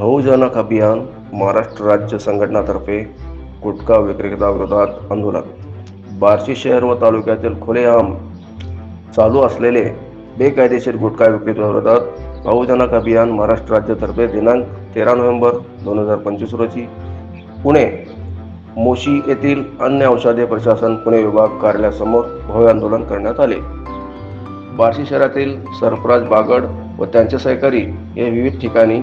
बहुजनक अभियान महाराष्ट्र राज्य संघटनातर्फे गुटखा विक्रेता विरोधात आंदोलन. बार्शी शहर व तालुक्यातील खुलेआम चालू असलेले बेकायदेशीर गुटखा विक्रेत्याविरोधात बहुजनक अभियान महाराष्ट्र राज्यातर्फे दिनांक तेरा नोव्हेंबर दोन हजार पंचवीस रोजी पुणे मोशी येथील अन्य औषधे प्रशासन पुणे विभाग कार्यालयासमोर भव्य आंदोलन करण्यात आले. बार्शी शहरातील सरफराज बागड व त्यांचे सहकारी हे विविध ठिकाणी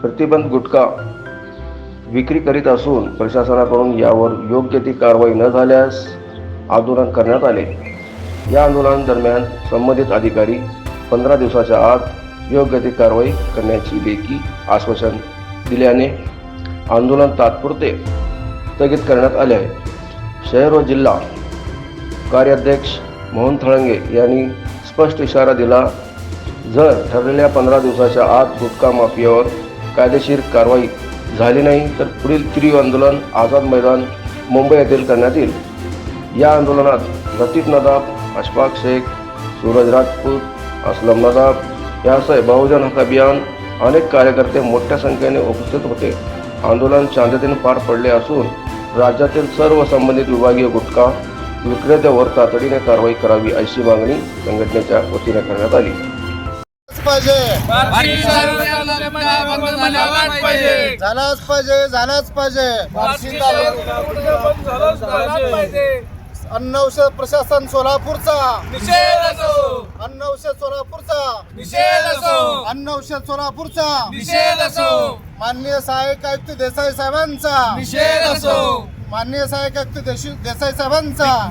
प्रतिबंध गुटखा विक्री करीत असून प्रशासनाकडून यावर योग्य ती कारवाई न झाल्यास आंदोलन करण्यात आले. या आंदोलनादरम्यान संबंधित अधिकारी पंधरा दिवसाच्या आत योग्य ती कारवाई करण्याची लेखी आश्वासन दिल्याने आंदोलन तात्पुरते स्थगित करण्यात आले आहे. शहर व जिल्हा कार्याध्यक्ष मोहन थळंगे यांनी स्पष्ट इशारा दिला. जर ठरलेल्या पंधरा दिवसाच्या आत गुटखा माफियावर कायदेशीर कारवाई झाली नाही तर पुढील तीव्र आंदोलन आझाद मैदान मुंबई येथील करण्यात येईल. या आंदोलनात लतीफ नदाब अशफाक शेख सूरज राजपूत असलम नदाब यासह बहुजन हक अभियान अनेक कार्यकर्ते मोठ्या संख्येने उपस्थित होते. आंदोलन शांततेने पार पडले असून राज्यातील सर्व संबंधित विभागीय गुटखा विक्रेत्यावर तातडीने कारवाई करावी अशी मागणी संघटनेच्या वतीने करण्यात आली. पाहिजे. झालाच पाहिजे. झालाच पाहिजे झालाच पाहिजे. बार्शी तालुका बंद झालाच पाहिजे. अन्न औषध प्रशासन सोलापूरचा. निषेध असो. अन्न औषध सोलापूरचा. निषेध असो. अन्न औषध सोलापूरचा. निषेध असो. माननीय सहाय्यक आयुक्त देसाई साहेबांचा. निषेध असो. माननीय आयुक्त देशू- देसाई साहेबांचा.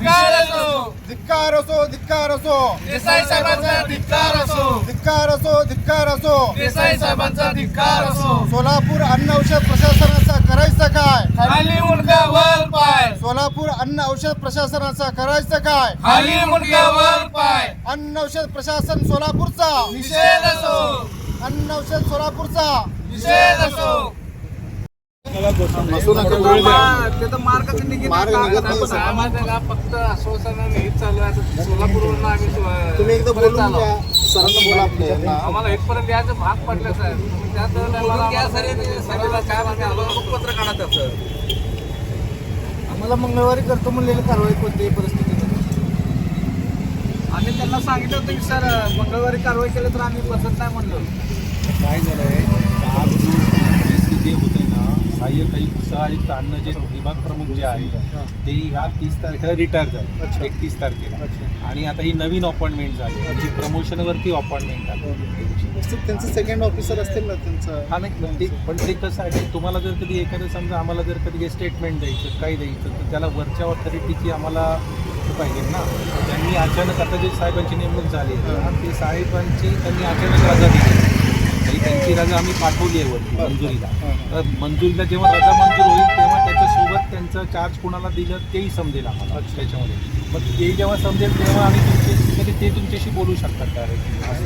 धिक्कार असो. धिक्कार असो देसाई साहेबांचा धिक्कार असो. धिक्कार असो धिक्कार असो. देसाई साहेबांचा धिक्कार असो. सोलापूर अन्न औषध प्रशासनाचा करायचं काय? खाली मुंडका वर पाय. सोलापूर अन्न औषध प्रशासनाचा करायचं काय? खाली मुंडका वर पाय. अन्न औषध प्रशासन सोलापूरचा. निषेध असो. अन्न औषध सोलापूरचा. निषेध असो. मार्ग निघत नाही. सर. आम्हाला फक्त आश्वासन हेच चालू आहे. आता सोलापूरवरून आम्ही सो- तुम्ही एकदा परत बोलून आलो. घ्या. सरांना बोला आपल्या यांना. आम्हाला इथपर्यंत यायचं भाग पडलं साहेब सगळ्याला काय आम्हाला पत्र काढा त्याचं आम्हाला मंगळवारी करतो म्हणलेली कारवाई कोणत्याही परिस्थितीत. आम्ही त्यांना सांगितलं होतं की सर मंगळवारी कारवाई केली तर आम्ही बसत नाही म्हणलो. काय झालंय आज जो जे होते ना सहाय्यक आयुक्त अन्न जे विभाग प्रमुख जे आहेत ते ह्या तीस तारखेला रिटायर झाले. एकतीस तारखेला. आणि आता ही नवीन अपॉइंटमेंट झाली. जी प्रमोशनवरती अपॉइंटमेंट झाली. त्यांचं सेकंड ऑफिसर असतील ना त्यांचं? हा नाही पण ते पण ते कसं आहे तुम्हाला जर कधी एखादं समजा आम्हाला जर कधी स्टेटमेंट द्यायचं काही द्यायचं तर त्याला वरच्या ऑथॉरिटीची आम्हाला पाहिजे ना. त्यांनी अचानक आता जे साहेबांची नेमणूक झाली आहे ते साहेबांची त्यांनी अचानक रजा दिली तरी त्यांची रजा आम्ही पाठवली आहे वरती मंजुरीला. तर मंजुरीला जेव्हा रजा मंजूर होईल तेव्हा त्याच्यासोबत त्यांचं चार्ज कुणाला दिलं तेही समजेल आम्हाला त्याच्यामध्ये. मग ते जेव्हा समजेल तेव्हा आम्ही तुमचे कधी ते तुमच्याशी बोलू शकतात.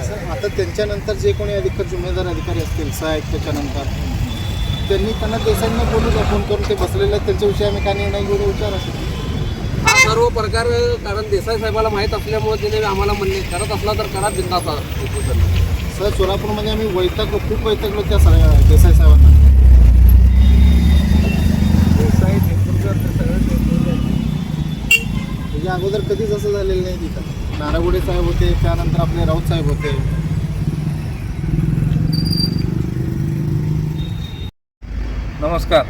सर, आता त्यांच्यानंतर जे कोणी अधिकारी जुमेदार अधिकारी असतील सहाय्यक त्याच्यानंतर त्यांनी त्यांना देसाईंना बोलू द्या फोन करून ते बसलेले आहेत त्यांच्याविषयी आम्ही काय निर्णय घेऊ विचार असेल हा सर्व प्रकार कारण देसाई साहेबाला माहीत असल्यामुळे त्याने आम्हाला म्हणले करत असला तर करा बिंदास. सर सोलापूरमध्ये आम्ही वैतागलो खूप वैतागलो त्या सा- देसाई साहेबांना. म्हणजे अगोदर कधीच असं झालेलं नाही तिथं. नारागुडे साहेब होते त्यानंतर आपले राऊत साहेब होते. नमस्कार.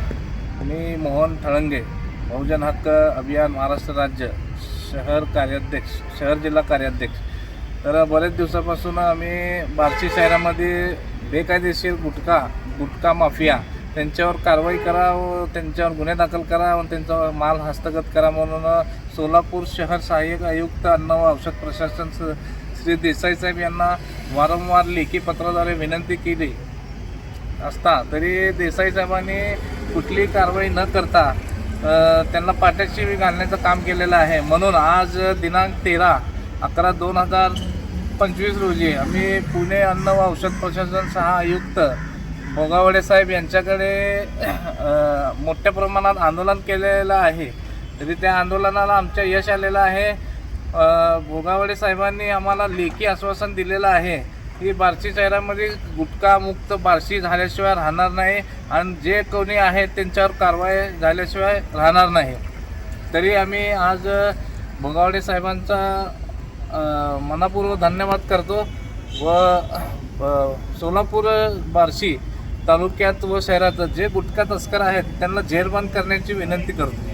मी मोहन ठळंगे बहुजन हक्क अभियान महाराष्ट्र राज्य शहर कार्याध्यक्ष शहर जिल्हा कार्याध्यक्ष. तर बरेच दिवसापासून आम्ही बार्शी शहरामध्ये बेकायदेशीर गुटखा गुटखा माफिया त्यांच्यावर कारवाई करा व त्यांच्यावर गुन्हे दाखल करा व त्यांचा माल हस्तगत करा म्हणून सोलापूर शहर सहाय्यक आयुक्त अन्न व औषध प्रशासन स- श्री देसाई साहेब यांना वारंवार लेखी पत्राद्वारे विनंती केली असता तरी देसाई साहेबांनी कुठलीही कारवाई न करता त्यांना पाट्याशी घालण्याचं काम केलेलं आहे. म्हणून आज दिनांक तेरा अकरा दोन हजार पंचवीस रोजी. आम्ही पुणे अन्न व औषध प्रशासन सहा आयुक्त भोगावडे साहेब यांच्याकडे मोठ्या प्रमाणात आंदोलन केलेलं आहे. तरी त्या आंदोलनाला आमच्या यश आलेलं आहे. भोगावडे साहेबांनी आम्हाला लेखी आश्वासन दिलेलं आहे की बार्शी शहरामध्ये गुटखामुक्त बार्शी झाल्याशिवाय राहणार नाही आणि जे कोणी आहेत त्यांच्यावर कारवाई झाल्याशिवाय राहणार नाही. तरी आम्ही आज भोगावडे साहेबांचा मनापूर्वक धन्यवाद करतो. व सोलापूर बार्शी तालुक्यात व शहरात जे गुटखा तस्कर आहेत त्यांना जेरबंद करण्याची विनंती करतो.